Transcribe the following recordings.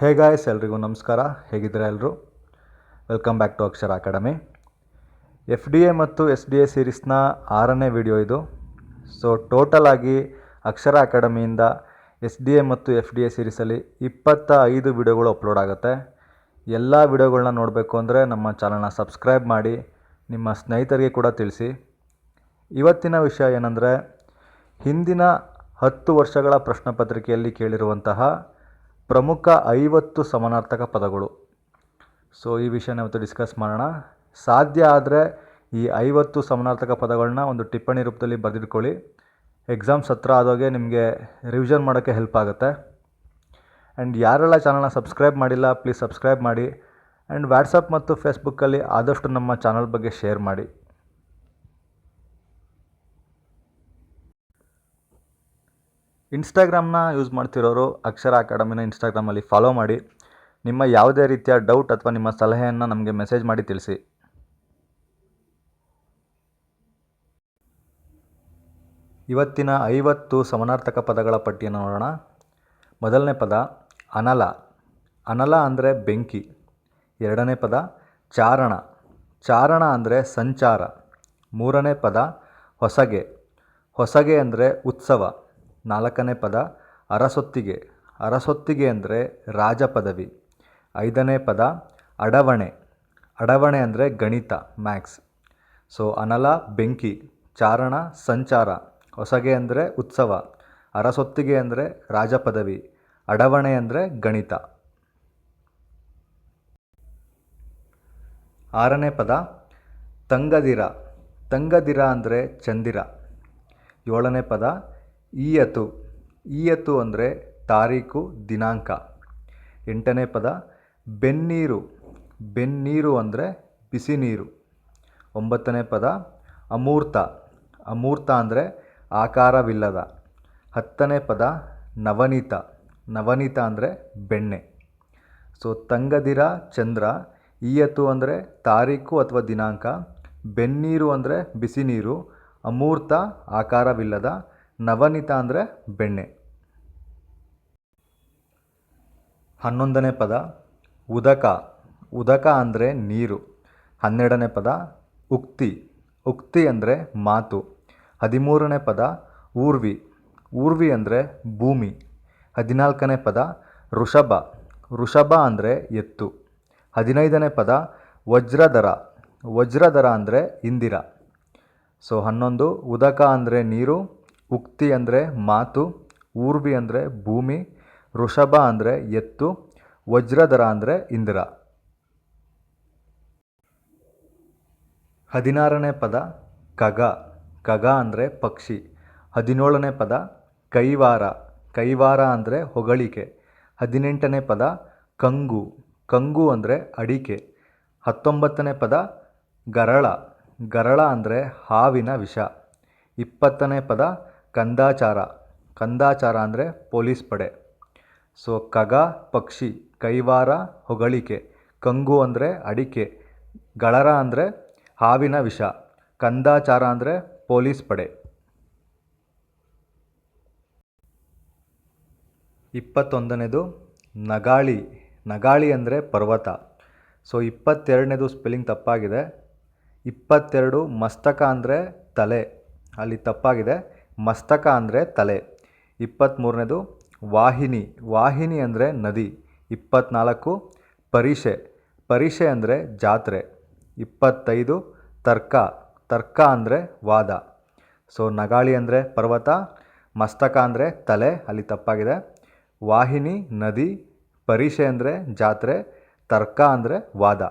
Hey guys ಎಲ್ರಿಗೂ ನಮಸ್ಕಾರ. ಹೇಗಿದ್ದೀರಾ ಎಲ್ಲರೂ welcome back to Akshara academy F D A ಮತ್ತು ಎಸ್ ಡಿ ಎ ಸೀರೀಸ್ನ ಆರನೇ ವಿಡಿಯೋ ಇದು. ಸೊ ಟೋಟಲ್ ಆಗಿ ಅಕ್ಷರ ಅಕಾಡೆಮಿಯಿಂದ ಎಸ್ ಡಿ ಎ ಮತ್ತು ಎಫ್ ಡಿ ಎ ಸೀರೀಸಲ್ಲಿ ಇಪ್ಪತ್ತ ಐದು ವಿಡಿಯೋಗಳು ಅಪ್ಲೋಡ್ ಆಗುತ್ತೆ. ಎಲ್ಲ ವಿಡಿಯೋಗಳನ್ನ ನೋಡಬೇಕು ಅಂದರೆ ನಮ್ಮ ಚಾನಲ್ನ ಸಬ್ಸ್ಕ್ರೈಬ್ ಮಾಡಿ, ನಿಮ್ಮ ಸ್ನೇಹಿತರಿಗೆ ಕೂಡ ತಿಳಿಸಿ. ಇವತ್ತಿನ ವಿಷಯ ಏನಂದರೆ, ಹಿಂದಿನ ಹತ್ತು ವರ್ಷಗಳ ಪ್ರಶ್ನೆ ಪತ್ರಿಕೆಯಲ್ಲಿ ಕೇಳಿರುವಂತಹ ಪ್ರಮುಖ ಐವತ್ತು ಸಮಾನಾರ್ಥಕ ಪದಗಳು. ಸೊ ಈ ವಿಷಯನ ಇವತ್ತು ಡಿಸ್ಕಸ್ ಮಾಡೋಣ. ಸಾಧ್ಯ ಆದರೆ ಈ ಐವತ್ತು ಸಮಾನಾರ್ಥಕ ಪದಗಳನ್ನ ಒಂದು ಟಿಪ್ಪಣಿ ರೂಪದಲ್ಲಿ ಬರೆದಿಟ್ಕೊಳ್ಳಿ. ಎಕ್ಸಾಮ್ಸ್ ಹತ್ರ ಆದಾಗೆ ನಿಮಗೆ ರಿವಿಷನ್ ಮಾಡೋಕ್ಕೆ ಹೆಲ್ಪ್ ಆಗುತ್ತೆ. ಆ್ಯಂಡ್ ಯಾರೆಲ್ಲ ಚಾನಲ್ನ ಸಬ್ಸ್ಕ್ರೈಬ್ ಮಾಡಿಲ್ಲ ಪ್ಲೀಸ್ ಸಬ್ಸ್ಕ್ರೈಬ್ ಮಾಡಿ. ಆ್ಯಂಡ್ ವ್ಯಾಟ್ಸಪ್ ಮತ್ತು ಫೇಸ್ಬುಕ್ಕಲ್ಲಿ ಆದಷ್ಟು ನಮ್ಮ ಚಾನಲ್ ಬಗ್ಗೆ ಶೇರ್ ಮಾಡಿ. ಇನ್ಸ್ಟಾಗ್ರಾಮ್ನ ಯೂಸ್ ಮಾಡ್ತಿರೋರು ಅಕ್ಷರ ಅಕಾಡೆಮಿನ ಇನ್ಸ್ಟಾಗ್ರಾಮಲ್ಲಿ ಫಾಲೋ ಮಾಡಿ. ನಿಮ್ಮ ಯಾವುದೇ ರೀತಿಯ ಡೌಟ್ ಅಥವಾ ನಿಮ್ಮ ಸಲಹೆಯನ್ನು ನಮಗೆ ಮೆಸೇಜ್ ಮಾಡಿ ತಿಳಿಸಿ. ಇವತ್ತಿನ ಐವತ್ತು ಸಮನಾರ್ಥಕ ಪದಗಳ ಪಟ್ಟಿಯನ್ನು ನೋಡೋಣ. ಮೊದಲನೇ ಪದ, ಅನಲ. ಅನಲ ಅಂದರೆ ಬೆಂಕಿ. ಎರಡನೇ ಪದ, ಚಾರಣ. ಚಾರಣ ಅಂದರೆ ಸಂಚಾರ. ಮೂರನೇ ಪದ, ಹೊಸಗೆ. ಹೊಸಗೆ ಅಂದರೆ ಉತ್ಸವ. ನಾಲ್ಕನೇ ಪದ, ಅರಸೊತ್ತಿಗೆ. ಅರಸೊತ್ತಿಗೆ ಅಂದರೆ ರಾಜ ಪದವಿ. ಐದನೇ ಪದ, ಅಡವಣೆ. ಅಡವಣೆ ಅಂದರೆ ಗಣಿತ, ಮ್ಯಾಕ್ಸ್. ಸೊ, ಅನಲ, ಬೆಂಕಿ. ಚಾರಣ, ಸಂಚಾರ. ಹೊಸಗೆ ಅಂದರೆ ಉತ್ಸವ. ಅರಸೊತ್ತಿಗೆ ಅಂದರೆ ರಾಜ ಪದವಿ. ಅಡವಣೆ ಅಂದರೆ ಗಣಿತ. ಆರನೇ ಪದ, ತಂಗದಿರ. ತಂಗದಿರ ಅಂದರೆ ಚಂದಿರ. ಏಳನೇ ಪದ ಈಯತು ಈಯತು ಅಂದರೆ ತಾರೀಕು, ದಿನಾಂಕ. ಎಂಟನೇ ಪದ, ಬೆನ್ನೀರು. ಬೆನ್ನೀರು ಅಂದರೆ ಬಿಸಿ ನೀರು ಒಂಬತ್ತನೇ ಪದ, ಅಮೂರ್ತ. ಅಮೂರ್ತ ಅಂದರೆ ಆಕಾರವಿಲ್ಲದ. ಹತ್ತನೇ ಪದ, ನವನೀತ. ನವನೀತ ಅಂದರೆ ಬೆಣ್ಣೆ. ಸೊ ತಂಗದಿರ ಚಂದ್ರ ಈಯತು ಅಂದರೆ ತಾರೀಕು ಅಥವಾ ದಿನಾಂಕ, ಬೆನ್ನೀರು ಅಂದರೆ ಬಿಸಿ ನೀರು ಅಮೂರ್ತ ಆಕಾರವಿಲ್ಲದ ನವನೀತ ಅಂದರೆ ಬೆಣ್ಣೆ. ಹನ್ನೊಂದನೇ ಪದ, ಉದಕ. ಉದಕ ಅಂದರೆ ನೀರು. ಹನ್ನೆರಡನೇ ಪದ, ಉಕ್ತಿ. ಉಕ್ತಿ ಅಂದರೆ ಮಾತು. ಹದಿಮೂರನೇ ಪದ, ಊರ್ವಿ. ಊರ್ವಿ ಅಂದರೆ ಭೂಮಿ. ಹದಿನಾಲ್ಕನೇ ಪದ, ಋಷಭ. ಋಷಭ ಅಂದರೆ ಎತ್ತು. ಹದಿನೈದನೇ ಪದ ವಜ್ರದರ ವಜ್ರದರ ಅಂದರೆ ಇಂದಿರ. ಸೊ ಹನ್ನೊಂದು, ಉದಕ ಅಂದರೆ ನೀರು. ಉಕ್ತಿ ಅಂದರೆ ಮಾತು, ಊರ್ವಿ ಅಂದರೆ ಭೂಮಿ ವೃಷಭ ಅಂದರೆ ಎತ್ತು, ವಜ್ರಧರ ಅಂದರೆ ಇಂದಿರ. ಹದಿನಾರನೇ ಪದ, ಕಗ. ಕಗ ಅಂದರೆ ಪಕ್ಷಿ. ಹದಿನೇಳನೇ ಪದ, ಕೈವಾರ. ಕೈವಾರ ಅಂದರೆ ಹೊಗಳಿಕೆ. ಹದಿನೆಂಟನೇ ಪದ, ಕಂಗು. ಕಂಗು ಅಂದರೆ ಅಡಿಕೆ. ಹತ್ತೊಂಬತ್ತನೇ ಪದ, ಗರಳ. ಗರಳ ಅಂದರೆ ಹಾವಿನ ವಿಷ. ಇಪ್ಪತ್ತನೇ ಪದ ಕಂದಾಚಾರ. ಕಂದಾಚಾರ ಅಂದರೆ ಪೊಲೀಸ್ ಪಡೆ. ಸೊ, ಕಗ, ಪಕ್ಷಿ, ಕೈವಾರ, ಹೊಗಳಿಕೆ. ಕಂಗು ಅಂದರೆ ಅಡಿಕೆ. ಗಳರ ಅಂದರೆ ಹಾವಿನ ವಿಷ. ಕಂದಾಚಾರ ಅಂದರೆ ಪೊಲೀಸ್ ಪಡೆ. ಇಪ್ಪತ್ತೊಂದನೇದು ನಗಾಳಿ. ನಗಾಳಿ ಅಂದರೆ ಪರ್ವತ. ಸೊ, ಇಪ್ಪತ್ತೆರಡನೇದು ಸ್ಪೆಲ್ಲಿಂಗ್ ತಪ್ಪಾಗಿದೆ. ಇಪ್ಪತ್ತೆರಡು ಮಸ್ತಕ ಅಂದರೆ ತಲೆ. ಅಲ್ಲಿ ತಪ್ಪಾಗಿದೆ. ಮಸ್ತಕ ಅಂದರೆ ತಲೆ. ಇಪ್ಪತ್ತ್ಮೂರನೇದು ವಾಹಿನಿ. ವಾಹಿನಿ ಅಂದರೆ ನದಿ. ಇಪ್ಪತ್ತ್ನಾಲ್ಕು ಪರಿಷೆ. ಪರಿಷೆ ಅಂದರೆ ಜಾತ್ರೆ. ಇಪ್ಪತ್ತೈದು ತರ್ಕ. ತರ್ಕ ಅಂದರೆ ವಾದ. ಸೊ, ನಗಾಳಿ ಅಂದರೆ ಪರ್ವತ. ಮಸ್ತಕ ಅಂದರೆ ತಲೆ. ಅಲ್ಲಿ ತಪ್ಪಾಗಿದೆ. ವಾಹಿನಿ, ನದಿ, ಪರಿಷೆ ಅಂದರೆ ಜಾತ್ರೆ. ತರ್ಕ ಅಂದರೆ ವಾದ.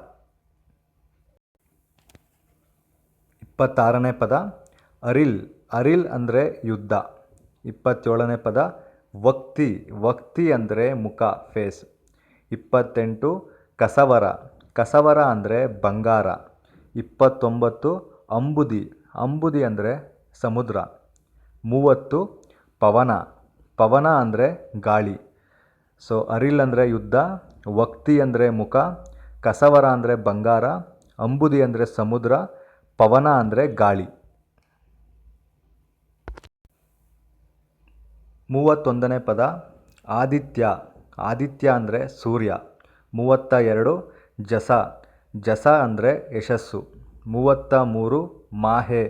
ಇಪ್ಪತ್ತಾರನೇ ಪದ. ಅರಿಲ್ ಅರಿಲ್ ಅಂದರೆ ಯುದ್ಧ. ಇಪ್ಪತ್ತೇಳನೇ ಪದ, ವಕ್ತಿ ವಕ್ತಿ ಅಂದರೆ ಮುಖ, ಫೇಸ್. ಇಪ್ಪತ್ತೆಂಟು, ಕಸವರ ಕಸವರ ಅಂದರೆ ಬಂಗಾರ. ಇಪ್ಪತ್ತೊಂಬತ್ತು, ಅಂಬುದಿ ಅಂಬುದಿ ಅಂದರೆ ಸಮುದ್ರ. ಮೂವತ್ತು, ಪವನ ಪವನ ಅಂದರೆ ಗಾಳಿ. ಸೊ ಅರಿಲ್ ಅಂದರೆ ಯುದ್ಧ, ವಕ್ತಿ ಅಂದರೆ ಮುಖ, ಕಸವರ ಅಂದರೆ ಬಂಗಾರ, ಅಂಬುದಿ ಅಂದರೆ ಸಮುದ್ರ, ಪವನ ಅಂದರೆ ಗಾಳಿ. ಮೂವತ್ತೊಂದನೇ ಪದ ಆದಿತ್ಯ. ಆದಿತ್ಯ ಅಂದರೆ ಸೂರ್ಯ. ಮೂವತ್ತ ಎರಡು ಜಸ. ಜಸ ಅಂದರೆ ಯಶಸ್ಸು. ಮೂವತ್ತ ಮೂರು ಮಾಹೆ.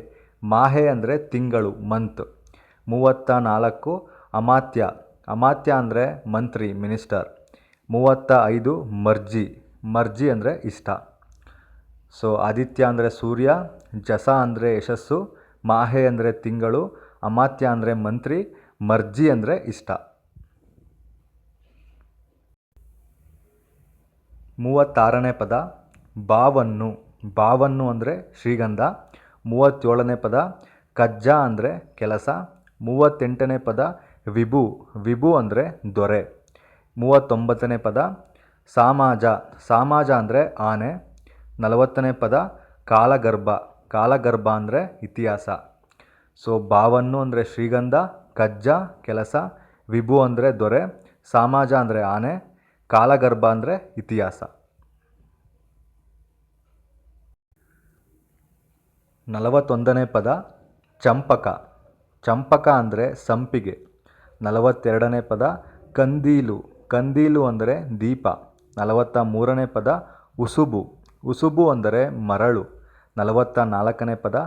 ಮಾಹೆ ಅಂದರೆ ತಿಂಗಳು ಮಂತ್ ಮೂವತ್ತ ನಾಲ್ಕು ಅಮಾತ್ಯ. ಅಮಾತ್ಯ ಅಂದರೆ ಮಂತ್ರಿ ಮಿನಿಸ್ಟರ್ ಮೂವತ್ತ ಐದು ಮರ್ಜಿ. ಮರ್ಜಿ ಅಂದರೆ ಇಷ್ಟ. ಸೊ ಆದಿತ್ಯ ಅಂದರೆ ಸೂರ್ಯ, ಜಸ ಅಂದರೆ ಯಶಸ್ಸು, ಮಾಹೆ ಅಂದರೆ ತಿಂಗಳು, ಅಮಾತ್ಯ ಅಂದರೆ ಮಂತ್ರಿ ಮರ್ಜಿ ಅಂದರೆ ಇಷ್ಟ. ಮೂವತ್ತಾರನೇ ಪದ, ಬಾವನ್ನು. ಬಾವನ್ನು ಅಂದರೆ ಶ್ರೀಗಂಧ. ಮೂವತ್ತೇಳನೇ ಪದ, ಕಜ್ಜ ಅಂದರೆ ಕೆಲಸ. ಮೂವತ್ತೆಂಟನೇ ಪದ, ವಿಭು. ವಿಭು ಅಂದರೆ ದೊರೆ. ಮೂವತ್ತೊಂಬತ್ತನೇ ಪದ, ಸಾಮಾಜ. ಸಾಮಾಜ ಅಂದರೆ ಆನೆ. ನಲವತ್ತನೇ ಪದ, ಕಾಲಗರ್ಭ. ಕಾಲಗರ್ಭ ಅಂದರೆ ಇತಿಹಾಸ. ಸೊ ಬಾವನ್ನು ಅಂದರೆ ಶ್ರೀಗಂಧ ಕಜ್ಜ, ಕೆಲಸ, ವಿಭು ಅಂದರೆ ದೊರೆ, ಸಾಮಾಜ ಅಂದರೆ ಆನೆ, ಕಾಲಗರ್ಭ ಅಂದರೆ ಇತಿಹಾಸ. ನಲವತ್ತೊಂದನೇ ಪದ, ಚಂಪಕ. ಚಂಪಕ ಅಂದರೆ ಸಂಪಿಗೆ. ನಲವತ್ತೆರಡನೇ ಪದ, ಕಂದೀಲು. ಕಂದೀಲು ಅಂದರೆ ದೀಪ. ನಲವತ್ತ ಮೂರನೇ ಪದ, ಉಸುಬು. ಉಸುಬು ಅಂದರೆ ಮರಳು. ನಲವತ್ತ ನಾಲ್ಕನೇ ಪದ,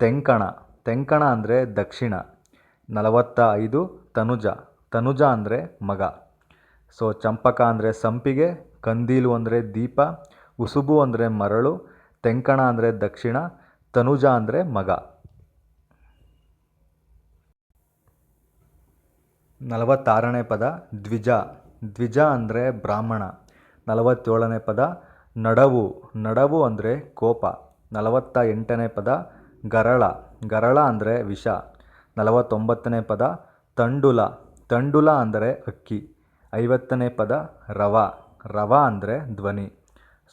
ತೆಂಕಣ. ತೆಂಕಣ ಅಂದರೆ ದಕ್ಷಿಣ. ನಲವತ್ತ ಐದು ತನುಜ. ತನುಜ ಅಂದರೆ ಮಗ. ಸೊ ಚಂಪಕ ಅಂದರೆ ಸಂಪಿಗೆ, ಕಂದೀಲು ಅಂದರೆ ದೀಪ, ಉಸುಬು ಅಂದರೆ ಮರಳು, ತೆಂಕಣ ಅಂದರೆ ದಕ್ಷಿಣ, ತನುಜ ಅಂದರೆ ಮಗ. ನಲವತ್ತಾರನೇ ಪದ, ದ್ವಿಜ. ದ್ವಿಜ ಅಂದರೆ ಬ್ರಾಹ್ಮಣ. ನಲವತ್ತೇಳನೇ ಪದ, ನಡವು. ನಡವು ಅಂದರೆ ಕೋಪ. ನಲವತ್ತ ಎಂಟನೇ ಪದ, ಗರಳ. ಗರಳ ಅಂದರೆ ವಿಷ. ನಲವತ್ತೊಂಬತ್ತನೇ ಪದ ತಂಡುಲ. ತಂಡುಲ ಅಂದರೆ ಅಕ್ಕಿ. ಐವತ್ತನೇ ಪದ ರವ. ರವ ಅಂದರೆ ಧ್ವನಿ.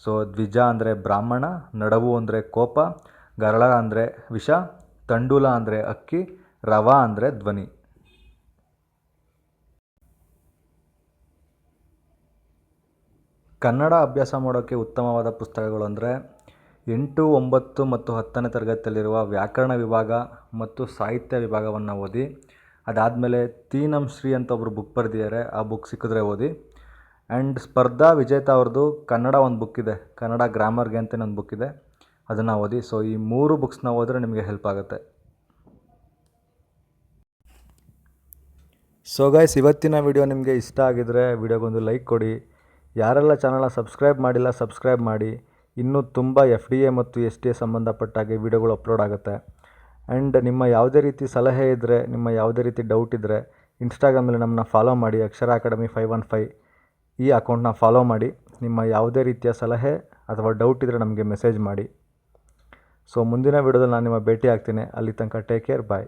ಸೊ, ದ್ವಿಜ ಅಂದರೆ ಬ್ರಾಹ್ಮಣ, ನಡವು ಅಂದರೆ ಕೋಪ, ಗರಳ ಅಂದರೆ ವಿಷ, ತಂಡುಲ ಅಂದರೆ ಅಕ್ಕಿ, ರವ ಅಂದರೆ ಧ್ವನಿ. ಕನ್ನಡ ಅಭ್ಯಾಸ ಮಾಡೋಕ್ಕೆ ಉತ್ತಮವಾದ ಪುಸ್ತಕಗಳು ಅಂದರೆ ಎಂಟು, ಒಂಬತ್ತು ಮತ್ತು ಹತ್ತನೇ ತರಗತಿಯಲ್ಲಿರುವ ವ್ಯಾಕರಣ ವಿಭಾಗ ಮತ್ತು ಸಾಹಿತ್ಯ ವಿಭಾಗವನ್ನು ಓದಿ, ಅದಾದಮೇಲೆ ತೀನಂ ಶ್ರೀ ಅಂತ ಒಬ್ಬರು ಬುಕ್ ಬರೆದಿದ್ದಾರೆ ಆ ಬುಕ್ ಸಿಕ್ಕಿದ್ರೆ ಓದಿ. ಆ್ಯಂಡ್ ಸ್ಪರ್ಧಾ ವಿಜೇತ ಅವ್ರದ್ದು ಕನ್ನಡ ಒಂದು ಬುಕ್ ಇದೆ, ಕನ್ನಡ ಗ್ರಾಮರ್ಗೆ ಅಂತಲೇ ಒಂದು ಬುಕ್ ಇದೆ, ಅದನ್ನು ಓದಿ. ಸೊ ಈ ಮೂರು ಬುಕ್ಸ್ನ ಓದಿದ್ರೆ ನಿಮಗೆ ಹೆಲ್ಪ್ ಆಗುತ್ತೆ. ಸೊ ಗೈಸ್ ಇವತ್ತಿನ ವಿಡಿಯೋ ನಿಮಗೆ ಇಷ್ಟ ಆಗಿದರೆ ವಿಡಿಯೋಗೊಂದು ಲೈಕ್ ಕೊಡಿ. ಯಾರೆಲ್ಲ ಚಾನಲ್ನ ಸಬ್ಸ್ಕ್ರೈಬ್ ಮಾಡಿಲ್ಲ ಸಬ್ಸ್ಕ್ರೈಬ್ ಮಾಡಿ. ಇನ್ನೂ ತುಂಬ ಎಫ್ ಡಿ ಎ ಮತ್ತು ಎಸ್ ಡಿ ಎ ಸಂಬಂಧಪಟ್ಟಾಗೆ ವೀಡಿಯೋಗಳು ಅಪ್ಲೋಡ್ ಆಗುತ್ತೆ. ಆ್ಯಂಡ್ ನಿಮ್ಮ ಯಾವುದೇ ರೀತಿ ಸಲಹೆ ಇದ್ದರೆ ನಿಮ್ಮ ಯಾವುದೇ ರೀತಿ ಡೌಟ್ ಇದ್ದರೆ ಇನ್ಸ್ಟಾಗ್ರಾಮಲ್ಲಿ ನಮ್ಮನ್ನ ಫಾಲೋ ಮಾಡಿ Akshara academy five one five ಈ ಅಕೌಂಟ್ನ ಫಾಲೋ ಮಾಡಿ, ನಿಮ್ಮ ಯಾವುದೇ ರೀತಿಯ ಸಲಹೆ ಅಥವಾ ಡೌಟ್ ಇದ್ದರೆ ನಮಗೆ ಮೆಸೇಜ್ ಮಾಡಿ. ಸೊ ಮುಂದಿನ ವಿಡಿಯೋದಲ್ಲಿ ನಾನು ನಿಮ್ಮ ಭೇಟಿ ಆಗ್ತೀನಿ. ಅಲ್ಲಿ ತನಕ ಟೇಕ್ ಕೇರ್ ಬಾಯ್